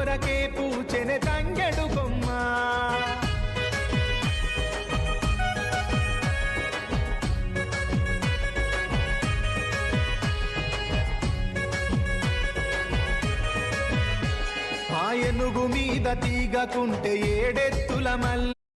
కొరకే పూచెన తంగెడు బొమ్మ ఆయనుగు మీద తీగకుంటే ఏడెత్తుల మల్ల